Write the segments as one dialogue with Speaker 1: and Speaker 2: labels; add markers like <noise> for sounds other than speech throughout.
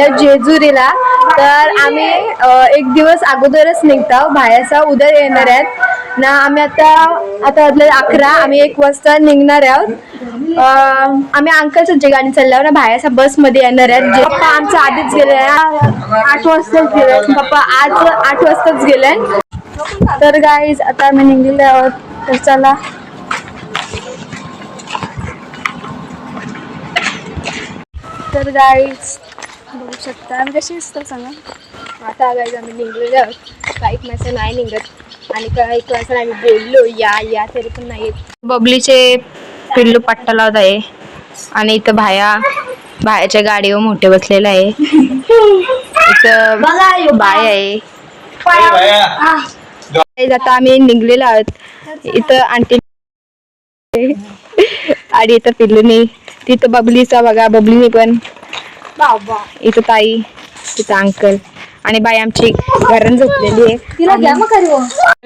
Speaker 1: चालल्या जेजुरीला तर आम्ही एक दिवस अगोदरच निघतो बाहेरचा उद्या येणार आहेत ना आम्ही आता आता अकरा आम्ही एक वाजता निघणार आहोत. आम्ही अंकलच जे गाडी चालल्यावर ना बाहेरचा बसमध्ये येणार आहेत जे पप्पा आमचं आधीच गेले आठ वाजताच गेले पप्पा आज आठ वाजताच गेले तर गाईज आता आम्ही निघलेले आहोत. तर चला. तर गाईज बघू शकता. आम्ही कशी दिसतो सांगा? आता आगायचं आम्ही निघलेलो आहोत. काही माणसं नाही निघत. आणि काही माणसं आम्ही बोललो या या तरी पण नाही येत.
Speaker 2: बबलीचे पिल्लू पट्टा लावत आहे. आणि इथं भाया भायाच्या गाडीवर मोठे बसलेला आहे. इथं बाय आहे. आता आम्ही निघलेलो आहोत. इथं आंटी आणि इथं पिल्लूनी. तिथं बबलीचा बघा बबलीनी पण. इथं ताई तिथं अंकल. आणि बाई आमची घरून झोपलेली आहे.
Speaker 1: तिला मग.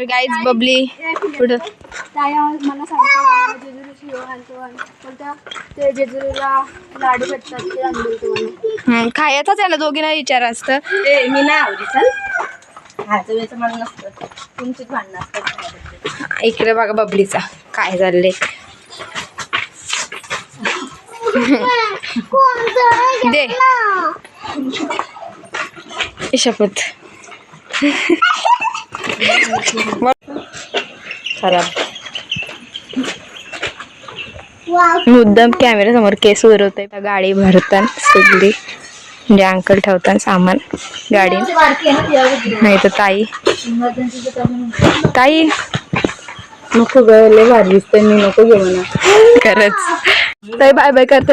Speaker 2: गाईज बबली पुढं.
Speaker 1: ताई आज मला सांगतो मला जेजुरीची येऊ आणतो आणि कोणत्या? ते जेजुरीला लाडू भेटतात ते आणले तुम्हाला
Speaker 2: हम्म, खायचाच ना दोघींना विचार असतं.
Speaker 3: मी नाही आवडी चल. खायचं वेळचं मला नसतं. तुमचीच भांडणं असतात
Speaker 2: इकडे बघा बबलीचा काय चाललंय <laughs> दे. शपथ खराब मुद्दाम कॅमेरा समोर केस उरवत आहे गाडी भरताना सगळी. म्हणजे अंकल ठेवताना सामान गाडी नाही तर ताई. ताई.
Speaker 3: नको ग लय भारी दिसते मी नको घेऊ ना.
Speaker 2: खरंच. ताई बाय बाय करता.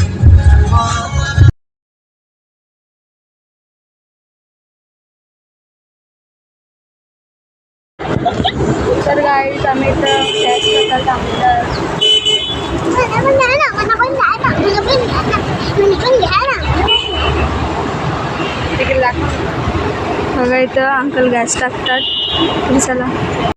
Speaker 1: बघा इथं अंकल गॅस टाकतात चला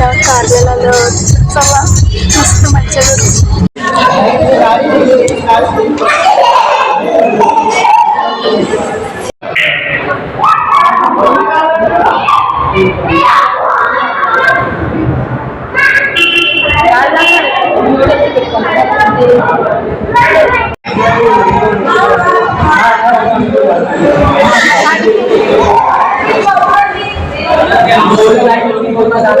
Speaker 1: आणि आता कारलेला आहोत चला मस्त तर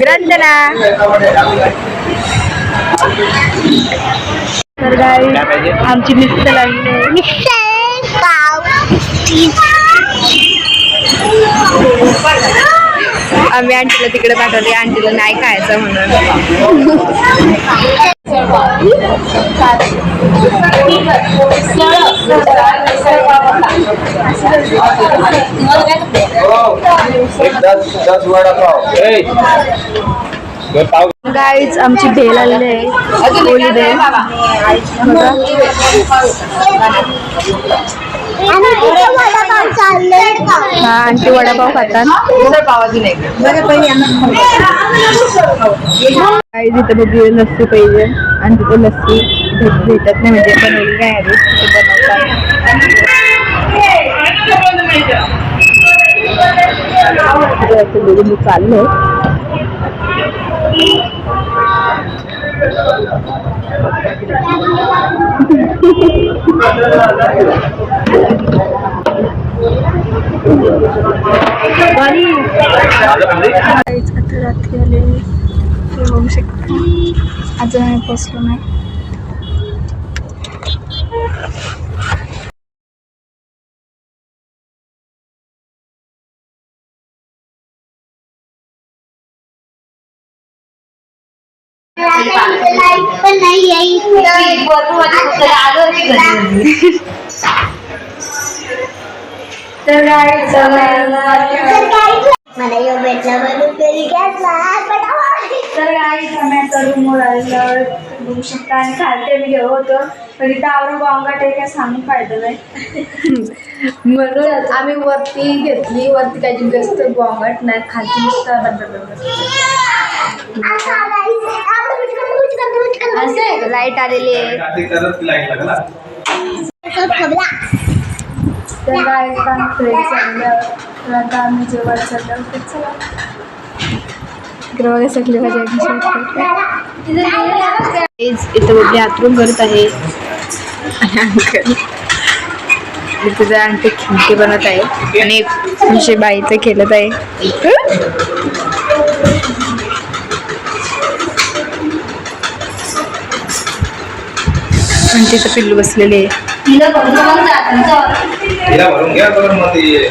Speaker 2: ग्रंथना. तर गाय आमची मिक्स लागली पाव आम्ही आंटीला तिकडे पाठवले आंटीला नाही खायचं म्हणून. गाईच आमची भेल आलेली आहे. ओली भेल हा आंटी वडापाव खातात. काही तिथे बघू लस्सी पाहिजे. आणि तिथे लस्सी भेट भेटत नाही म्हणजे बनवली आधी ते बनवतात. मी चाललोय. काहीच आता रात्री आले हे होऊ शकते. अजून पोचलो नाही.
Speaker 4: मला यो भेटला म्हणून तरी
Speaker 1: काही आम्ही रूमवर आलेलं बघू शकता आणि खालते मी होतो पण इथं आवरून गोंगाट आहे. काय सांगून फायदा नाही म्हणून आम्ही वरती घेतली वरती काही जास्त गोंगाट नाही खालती नुसतं बंद असं आहे का?
Speaker 2: लाइट आलेली आहे.
Speaker 1: तर काय काम फ्रेंड्स आलेलं तर आता आम्ही जेवण चाललं. तर चला.
Speaker 2: इकडे बघा सगळी भाजी इथं आतरून करत आहे. आणि अंकल इथे आंटी खिमके बनत आहे. आणि म्हणजे बाईचं खेळत आहे. आणि तिथं पिल्लू बसलेले आहे
Speaker 5: तिला भरून घ्या करून मग ते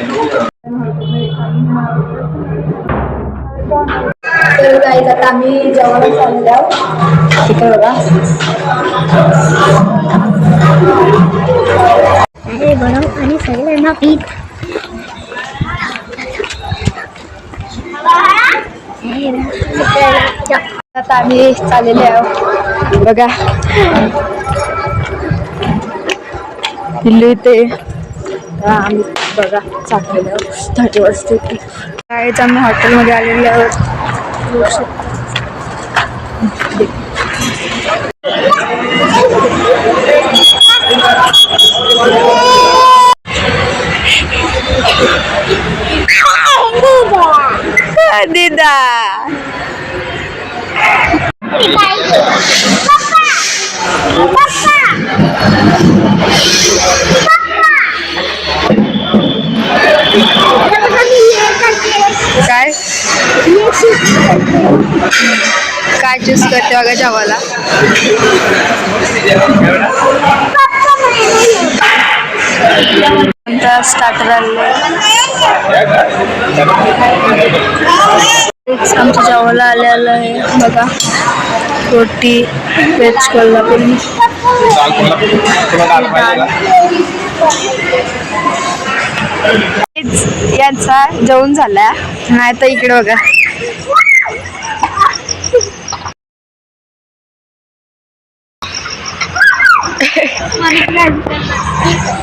Speaker 1: तर गाईज आता आम्ही जेवण चाललो आहोत तिकडे बघा
Speaker 4: अरे बनव आणि सगळ्यांना पीठ
Speaker 2: आता आम्ही चाललेले आहोत बघा इथे आता आम्ही बघा चाललेलो आहोत थर्टी वाजता काहीच आम्ही हॉटेलमध्ये आलेले. दिदा. काय चूज करते बघा जेवायला? नंतर स्टार्टर आले आमच्या जेवायला आलेलं आहे. बघा रोटी वेज कोल्हापुरी यांचा जेवण झाला नाही तर इकडे बघा.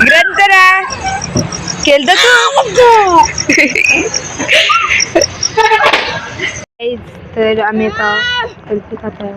Speaker 2: ग्रंथरा केलं तू? तर आम्ही आता कल्पी खात आहे